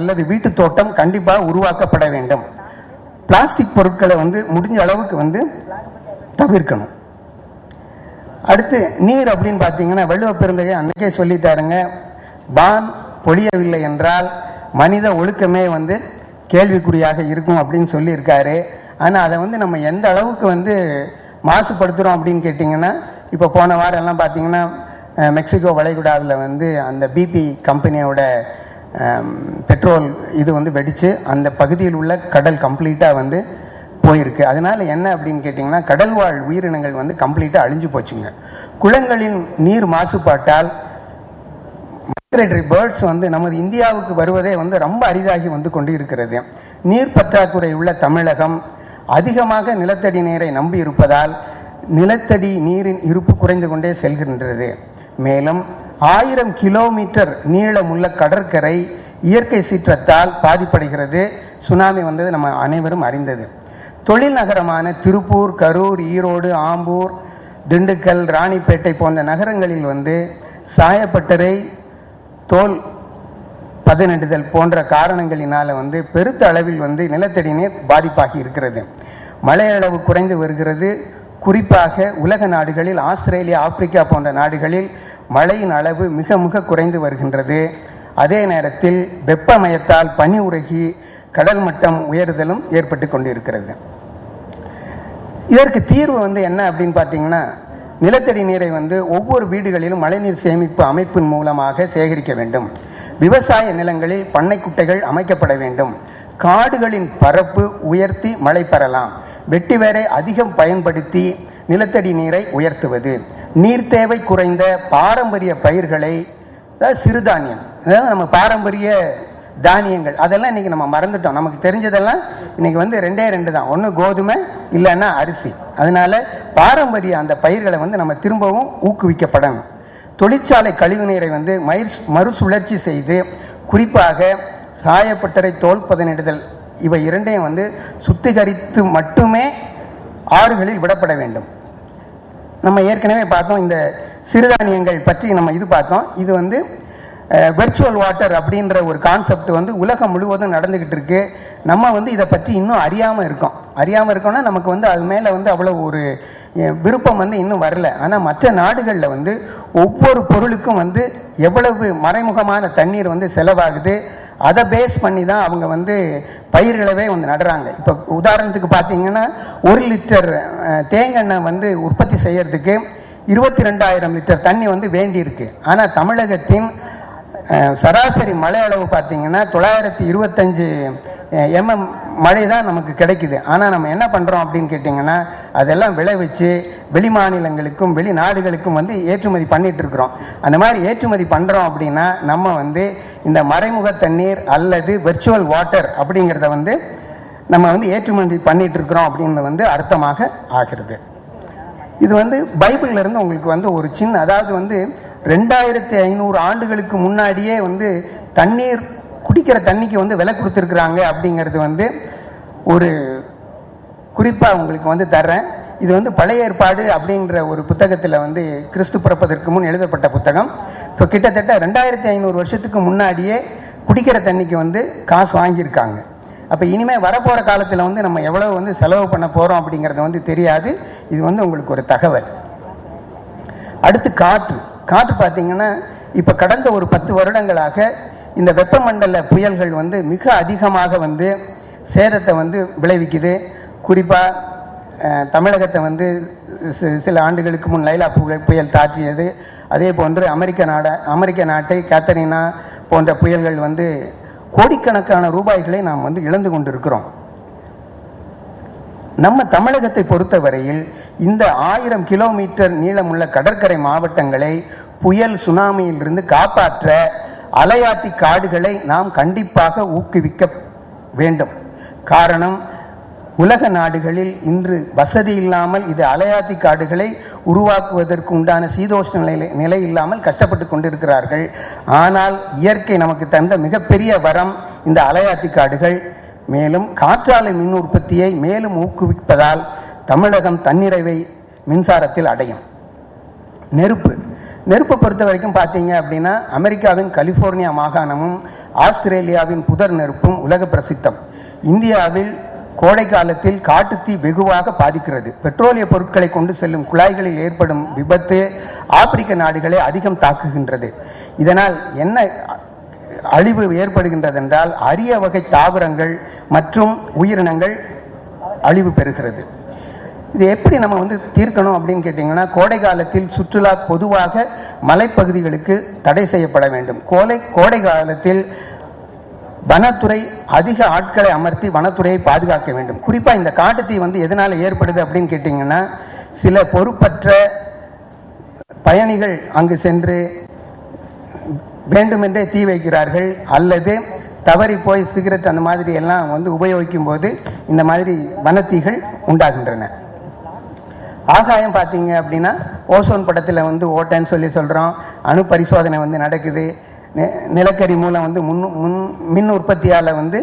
அல்லது வீட்டு தோட்டம் கண்டிப்பாக உருவாக்கப்பட வேண்டும். பிளாஸ்டிக் பொருட்களை வந்து முடிஞ்ச அளவுக்கு வந்து தவிர்க்கணும். அடுத்து நீர் அப்படின்னு பார்த்தீங்கன்னா வெள்ளுவ பெருந்தகை அன்னைக்கே சொல்லிட்டாருங்க பான் பொழியவில்லை என்றால் மனித ஒழுக்கமே வந்து கேள்விக்குறியாக இருக்கும் அப்படின்னு சொல்லியிருக்காரு. ஆனால் அதை வந்து நம்ம எந்த அளவுக்கு வந்து மாசுபடுத்துகிறோம் அப்படின்னு கேட்டிங்கன்னா இப்போ போன வாரம் எல்லாம் பார்த்தீங்கன்னா மெக்சிகோ வளைகுடாவில் வந்து அந்த பிபி கம்பெனியோட பெட்ரோல் இது வந்து வெடித்து அந்த பகுதியில் உள்ள கடல் கம்ப்ளீட்டாக வந்து போயிருக்கு. அதனால என்ன அப்படின்னு கேட்டிங்கன்னா கடல்வாழ் உயிரினங்கள் வந்து கம்ப்ளீட்டாக அழிஞ்சு போச்சுங்க. குளங்களின் நீர் மாசுபாட்டால் மைக்ரேட்டரி பேர்ட்ஸ் வந்து நமது இந்தியாவுக்கு வருவதே வந்து ரொம்ப அரிதாகி வந்து கொண்டு இருக்கிறது நீர் பற்றாக்குறை உள்ள தமிழகம் அதிகமாக நிலத்தடி நீரை நம்பி இருப்பதால் நிலத்தடி நீரின் இருப்பு குறைந்து கொண்டே செல்கின்றது. மேலும் ஆயிரம் கிலோமீட்டர் நீளமுள்ள கடற்கரை இயற்கை சீற்றத்தால் பாதிப்படைகிறது. சுனாமி வந்தது நம்ம அனைவரும் அறிந்தது. தொழில் நகரமான திருப்பூர் கரூர் ஈரோடு ஆம்பூர் திண்டுக்கல் ராணிப்பேட்டை போன்ற நகரங்களில் வந்து சாயப்பட்டறை தோல் பதனிடுதல் போன்ற காரணங்களினால் வந்து பெருத்த அளவில் வந்து நிலத்தடி நீர் பாதிப்பாகி இருக்கிறது. மழை அளவு குறைந்து வருகிறது. குறிப்பாக உலக நாடுகளில் ஆஸ்திரேலியா ஆப்பிரிக்கா போன்ற நாடுகளில் மழையின் அளவு மிக மிக குறைந்து வருகின்றது. அதே நேரத்தில் வெப்பமயத்தால் பனி உருகி கடல் மட்டம் உயர்தலும் ஏற்பட்டு கொண்டிருக்கிறது. இதற்கு தீர்வு வந்து என்ன அப்படின்னு பார்த்தீங்கன்னா நிலத்தடி நீரை வந்து ஒவ்வொரு வீடுகளிலும் மழைநீர் சேமிப்பு அமைப்பின் மூலமாக சேகரிக்க வேண்டும். விவசாய நிலங்களில் பண்ணை குட்டைகள் அமைக்கப்பட வேண்டும். காடுகளின் பரப்பு உயர்த்தி மழை பெறலாம். வெட்டி வேரை அதிகம் பயன்படுத்தி நிலத்தடி நீரை உயர்த்துவது. நீர் தேவை குறைந்த பாரம்பரிய பயிர்களை அதாவது சிறுதானியம் அதாவது நம்ம பாரம்பரிய தானியங்கள் அதெல்லாம் இன்னைக்கு நம்ம மறந்துட்டோம். நமக்கு தெரிஞ்சதெல்லாம் இன்னைக்கு வந்து ரெண்டே ரெண்டு தான். ஒன்று கோதுமை இல்லைன்னா அரிசி. அதனால பாரம்பரிய அந்த பயிர்களை வந்து நம்ம திரும்பவும் ஊக்குவிக்கப்படணும். தொழிற்சாலை கழிவுநீரை வந்து மயிர் மறுசுழற்சி செய்து குறிப்பாக சாயப்பட்டறை தோல் பதனிடுதல் இவை இரண்டையும் வந்து சுத்திகரித்து மட்டுமே ஆறுகளில் விடப்பட வேண்டும். நம்ம ஏற்கனவே பார்த்தோம் இந்த சிறுதானியங்கள் பற்றி நம்ம இது பார்த்தோம். இது வந்து வெர்ச்சுவல் வாட்டர் அப்படின்ற ஒரு கான்செப்ட் வந்து உலகம் முழுவதும் நடந்துக்கிட்டு இருக்கு. நம்ம வந்து இதை பற்றி இன்னும் அறியாமல் இருக்கோம். அறியாமல் இருக்கோம்னா நமக்கு வந்து அது மேலே வந்து அவ்வளோ ஒரு விருப்பம் வந்து இன்னும் வரல. ஆனால் மற்ற நாடுகளில் வந்து ஒவ்வொரு பொருளுக்கும் வந்து எவ்வளவு மறைமுகமான தண்ணீர் வந்து செலவாகுது. அதை பேஸ் பண்ணி தான் அவங்க வந்து பயிர்களவே வந்து நடுறாங்க. இப்போ உதாரணத்துக்கு பார்த்தீங்கன்னா ஒரு லிட்டர் தேங்கெண்ணெய் வந்து உற்பத்தி செய்கிறதுக்கு இருபத்தி ரெண்டாயிரம் லிட்டர் தண்ணி வந்து வேண்டியிருக்கு. ஆனால் தமிழகத்தின் சராசரி மழை அளவு பார்த்தீங்கன்னா தொள்ளாயிரத்தி இருபத்தஞ்சு எம்எம் மழை தான் நமக்கு கிடைக்குது. ஆனால் நம்ம என்ன பண்ணுறோம் அப்படின்னு கேட்டிங்கன்னா அதெல்லாம் விளைவிச்சு வெளி மாநிலங்களுக்கும் வெளிநாடுகளுக்கும் வந்து ஏற்றுமதி பண்ணிட்டு இருக்கிறோம். அந்த மாதிரி ஏற்றுமதி பண்ணுறோம் அப்படின்னா நம்ம வந்து இந்த மறைமுக தண்ணீர் அல்லது வெர்ச்சுவல் வாட்டர் அப்படிங்கிறத வந்து நம்ம வந்து ஏற்றுமதி பண்ணிட்டு இருக்கிறோம் அப்படின்னு வந்து அர்த்தமாக ஆகிறது. இது வந்து பைபிள்லேருந்து உங்களுக்கு வந்து ஒரு சின்ன அதாவது வந்து ரெண்டாயிரத்தி ஐநூறு ஆண்டுகளுக்கு முன்னாடியே வந்து தண்ணீர் குடிக்கிற தண்ணிக்கு வந்து விலை கொடுத்துருக்குறாங்க அப்படிங்கிறது வந்து ஒரு குறிப்பாக உங்களுக்கு வந்து தர்றேன். இது வந்து பழைய ஏற்பாடு அப்படிங்கிற ஒரு புத்தகத்தில் வந்து கிறிஸ்து பிறப்பதற்கு முன் எழுதப்பட்ட புத்தகம். ஸோ கிட்டத்தட்ட ரெண்டாயிரத்தி ஐநூறு வருஷத்துக்கு முன்னாடியே குடிக்கிற தண்ணிக்கு வந்து காசு வாங்கியிருக்காங்க. அப்போ இனிமேல் வரப்போகிற காலத்தில் வந்து நம்ம எவ்வளோ வந்து செலவு பண்ண போகிறோம் அப்படிங்கிறது வந்து தெரியாது. இது வந்து உங்களுக்கு ஒரு தகவல். அடுத்து காற்று. காற்று பார்த்தீங்கன்னா இப்போ கடந்த ஒரு பத்து வருடங்களாக இந்த வெப்பமண்டல புயல்கள் வந்து மிக அதிகமாக வந்து சேதத்தை வந்து விளைவிக்குது. குறிப்பாக தமிழகத்தை வந்து சில ஆண்டுகளுக்கு முன் லைலா புயல் புயல் தாற்றியது. அதே போன்று அமெரிக்க நாட அமெரிக்க நாட்டை கேத்தரினா போன்ற புயல்கள் வந்து கோடிக்கணக்கான ரூபாய்களை நாம் வந்து இழந்து கொண்டிருக்கிறோம். நம்ம தமிழகத்தை பொறுத்தவரையில் இந்த ஆயிரம் கிலோமீட்டர் நீளமுள்ள கடற்கரை மாவட்டங்களை புயல் சுனாமியிலிருந்து காப்பாற்ற அலையாத்தி காடுகளை நாம் கண்டிப்பாக ஊக்குவிக்க வேண்டும். காரணம் உலக நாடுகளில் இன்று வசதி இல்லாமல் இது அலையாத்தி காடுகளை உருவாக்குவதற்கு உண்டான சீதோஷ்ண நிலை நிலை இல்லாமல் கஷ்டப்பட்டு கொண்டிருக்கிறார்கள். ஆனால் இயற்கை நமக்கு தந்த மிகப்பெரிய வரம் இந்த அலையாத்தி காடுகள். மேலும் காற்றாலை மின் உற்பத்தியை மேலும் ஊக்குவிப்பதால் தமிழகம் தன்னிறைவை மின்சாரத்தில் அடையும். நெருப்பு. நெருப்பை பொறுத்த வரைக்கும் பார்த்தீங்க அப்படின்னா அமெரிக்காவின் கலிஃபோர்னியா மாகாணமும் ஆஸ்திரேலியாவின் புதர் நெருப்பும் உலக பிரசித்தம். இந்தியாவில் கோடை காலத்தில் காட்டுத்தீ வெகுவாக பாதிக்கிறது. பெட்ரோலிய பொருட்களை கொண்டு செல்லும் குழாய்களில் ஏற்படும் விபத்து ஆப்பிரிக்க நாடுகளை அதிகம் தாக்குகின்றது. இதனால் என்ன அழிவு ஏற்படுகின்றது என்றால் அரிய வகை தாவரங்கள் மற்றும் உயிரினங்கள் அழிவு பெறுகிறது. இது எப்படி நம்ம வந்து தீர்க்கணும் அப்படின்னு கேட்டிங்கன்னா கோடை காலத்தில் சுற்றுலா பொதுவாக மலைப்பகுதிகளுக்கு தடை செய்யப்பட வேண்டும். கோலை கோடை காலத்தில் வனத்துறை அதிக ஆட்களை அமர்த்தி வனத்துறையை பாதுகாக்க வேண்டும். குறிப்பாக இந்த காட்டுத்தீ வந்து எதனால் ஏற்படுது அப்படின்னு கேட்டிங்கன்னா சில பொறுப்பற்ற பயணிகள் அங்கு சென்று வேண்டுமென்றே தீ வைக்கிறார்கள் அல்லது தவறி போய் சிகரெட் அந்த மாதிரி எல்லாம் வந்து உபயோகிக்கும் போது இந்த மாதிரி வனத்தீகள் உண்டாகின்றன. ஆகாயம் பார்த்தீங்க அப்படின்னா ஓசோன் படத்தில் வந்து ஓட்டைன்னு சொல்லி சொல்கிறோம் அணு பரிசோதனை வந்து நடக்குது. நிலக்கரி மூலம் வந்து முன் முன் மின் உற்பத்தியால் வந்து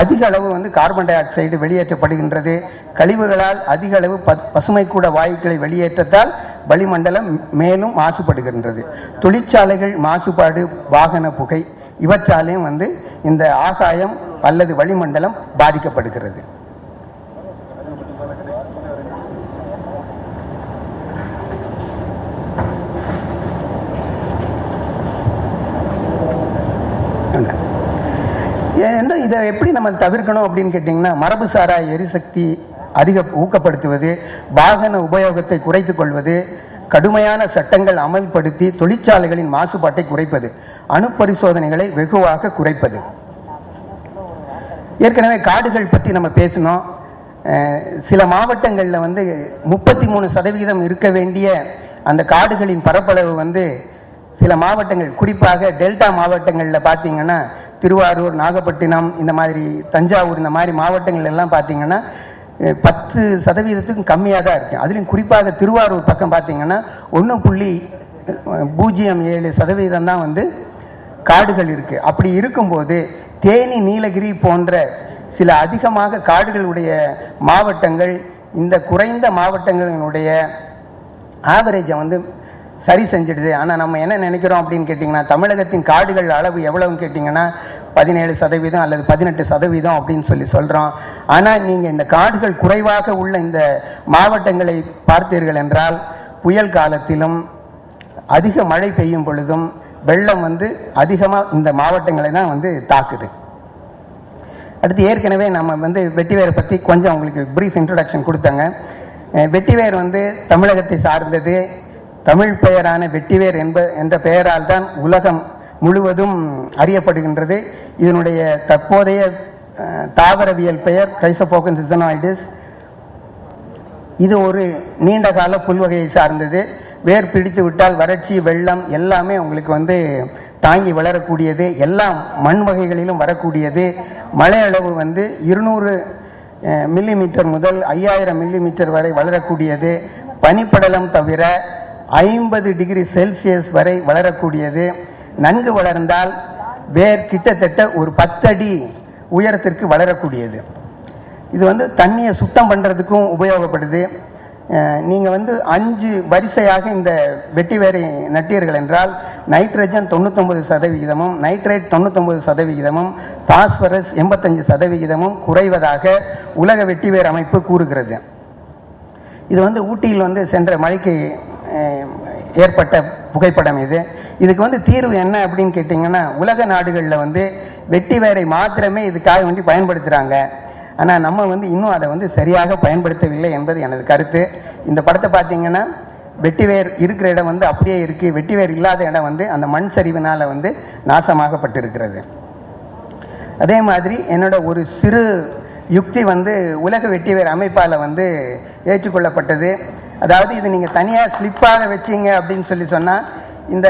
அதிக அளவு வந்து கார்பன் டை ஆக்சைடு வெளியேற்றப்படுகின்றது. கழிவுகளால் அதிக அளவு ப பசுமை கூட வாயுக்களை வெளியேற்றத்தால் வளிமண்டலம் மேலும் மாசுபடுகின்றது. தொழிற்சாலைகள் மாசுபாடு வாகன புகை இவற்றாலேயும் வந்து இந்த ஆகாயம் அல்லது வளிமண்டலம் பாதிக்கப்படுகிறது எந்த இதை எப்படி நம்ம தவிர்க்கணும் அப்படின்னு கேட்டிங்கன்னா மரபுசாரா எரிசக்தி அதிக ஊக்கப்படுத்துவது வாகன உபயோகத்தை குறைத்துக் கொள்வது கடுமையான சட்டங்கள் அமல்படுத்தி தொழிற்சாலைகளின் மாசுபாட்டை குறைப்பது அணு பரிசோதனைகளை வெகுவாக குறைப்பது. ஏற்கனவே காடுகள் பற்றி நம்ம பேசினோம். சில மாவட்டங்களில் வந்து முப்பத்தி மூணு சதவிகிதம் இருக்க வேண்டிய அந்த காடுகளின் பரப்பளவு வந்து சில மாவட்டங்கள் குறிப்பாக டெல்டா மாவட்டங்களில் பார்த்தீங்கன்னா திருவாரூர் நாகப்பட்டினம் இந்த மாதிரி தஞ்சாவூர் இந்த மாதிரி மாவட்டங்கள் எல்லாம் பார்த்தீங்கன்னா பத்து சதவீதத்துக்கும் கம்மியாக தான் இருக்குது அதுலேயும் குறிப்பாக திருவாரூர் பக்கம் பார்த்தீங்கன்னா ஒன்று புள்ளி பூஜ்ஜியம் ஏழு சதவீதம் தான் வந்து காடுகள் இருக்குது அப்படி இருக்கும்போது தேனி நீலகிரி போன்ற சில அதிகமாக காடுகளுடைய மாவட்டங்கள் இந்த குறைந்த மாவட்டங்களினுடைய ஆவரேஜை வந்து சரி செஞ்சிடுது. ஆனால் நம்ம என்ன நினைக்கிறோம் அப்படின்னு கேட்டிங்கன்னா தமிழகத்தின் காடுகள் அளவு எவ்வளவுன்னு கேட்டிங்கன்னா பதினேழு சதவீதம் அல்லது பதினெட்டு சதவீதம் அப்படின்னு சொல்லி சொல்கிறோம் ஆனால் நீங்கள் இந்த காடுகள் குறைவாக உள்ள இந்த மாவட்டங்களை பார்த்தீர்கள் என்றால் புயல் காலத்திலும் அதிக மழை பெய்யும் பொழுதும் வெள்ளம் வந்து அதிகமாக இந்த மாவட்டங்களை தான் வந்து தாக்குது. அடுத்து ஏற்கனவே நம்ம வந்து வெட்டிவேரை பற்றி கொஞ்சம் உங்களுக்கு ப்ரீஃப் இன்ட்ரடக்ஷன் கொடுத்தாங்க. வெட்டிவேர் வந்து தமிழகத்தை சார்ந்தது. தமிழ் பெயரான வெட்டிவேர் என்ப என்ற பெயரால் தான் உலகம் முழுவதும் அறியப்படுகின்றது. இதனுடைய தற்போதைய தாவரவியல் பெயர் கைசபோக்கன் சிசனாய்டிஸ் இது ஒரு நீண்ட கால புல்வகையை சார்ந்தது. வேர் பிடித்து விட்டால் வறட்சி வெள்ளம் எல்லாமே உங்களுக்கு வந்து தாங்கி வளரக்கூடியது. எல்லா மண் வகைகளிலும் வரக்கூடியது. மழை அளவு வந்து இருநூறு மில்லிமீட்டர் முதல் ஐயாயிரம் மில்லிமீட்டர் வரை வளரக்கூடியது. பனிப்படலம் தவிர ஐம்பது டிகிரி செல்சியஸ் வரை வளரக்கூடியது. நன்கு வளர்ந்தால் வேர் கிட்டத்தட்ட ஒரு பத்தடி உயரத்திற்கு வளரக்கூடியது. இது வந்து தண்ணியை சுத்தம் பண்ணுறதுக்கும் உபயோகப்படுது. நீங்கள் வந்து அஞ்சு வரிசையாக இந்த வெட்டி வேரை நட்டீர்கள் என்றால் நைட்ரஜன் தொண்ணூத்தொம்பது சதவிகிதமும் நைட்ரேட் தொண்ணூத்தொம்பது சதவிகிதமும் பாஸ்பரஸ் எண்பத்தஞ்சு சதவிகிதமும் குறைவதாக உலக வெட்டிவேர் அமைப்பு கூறுகிறது. இது வந்து ஊட்டியில் வந்து சென்ற மழைக்கு ஏற்பட்ட புகைப்படம் இது. இதுக்கு வந்து தீர்வு என்ன அப்படின்னு கேட்டிங்கன்னா உலக நாடுகளில் வந்து வெட்டி வேரை மாத்திரமே இதுக்காக வேண்டி பயன்படுத்துகிறாங்க ஆனால் நம்ம வந்து இன்னும் அதை வந்து சரியாக பயன்படுத்தவில்லை என்பது எனது கருத்து. இந்த படத்தை பார்த்தீங்கன்னா வெட்டிவேர் இருக்கிற இடம் வந்து அப்படியே இருக்குது வெட்டிவேர் இல்லாத இடம் வந்து அந்த மண் சரிவினால் வந்து நாசமாகப்பட்டிருக்கிறது. அதே மாதிரி என்னோட ஒரு சிறு யுக்தி வந்து உலக வெட்டிவேர் அமைப்பால் வந்து ஏற்றுக்கொள்ளப்பட்டது. அதாவது இது நீங்கள் தனியாக ஸ்லிப்பாக வச்சீங்க அப்படின்னு சொல்லி சொன்னால் இந்த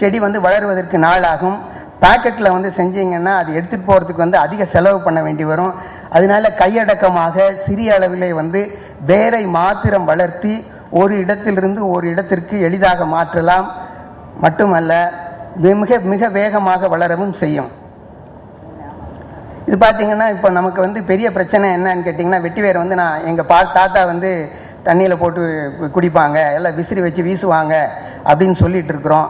செடி வந்து வளருவதற்கு நாள் ஆகும் பாக்கெட்டில் வந்து செஞ்சீங்கன்னா அது எடுத்துகிட்டு போகிறதுக்கு வந்து அதிக செலவு பண்ண வேண்டி வரும். அதனால கையடக்கமாக சிறிய அளவிலே வந்து வேரை மாத்திரம் வளர்த்தி ஒரு இடத்திலிருந்து ஒரு இடத்திற்கு எளிதாக மாற்றலாம். மட்டுமல்ல மிக மிக வேகமாக வளரவும் செய்யும். இது பார்த்தீங்கன்னா இப்போ நமக்கு வந்து பெரிய பிரச்சனை என்னன்னு கேட்டிங்கன்னா வெட்டிவேர் வந்து நான் எங்கள் பா தாத்தா வந்து தண்ணியில் போட்டு குடிப்பாங்க. எல்லாம் விசிறி வச்சு வீசுவாங்க அப்படின்னு சொல்லிட்டு இருக்கிறோம்.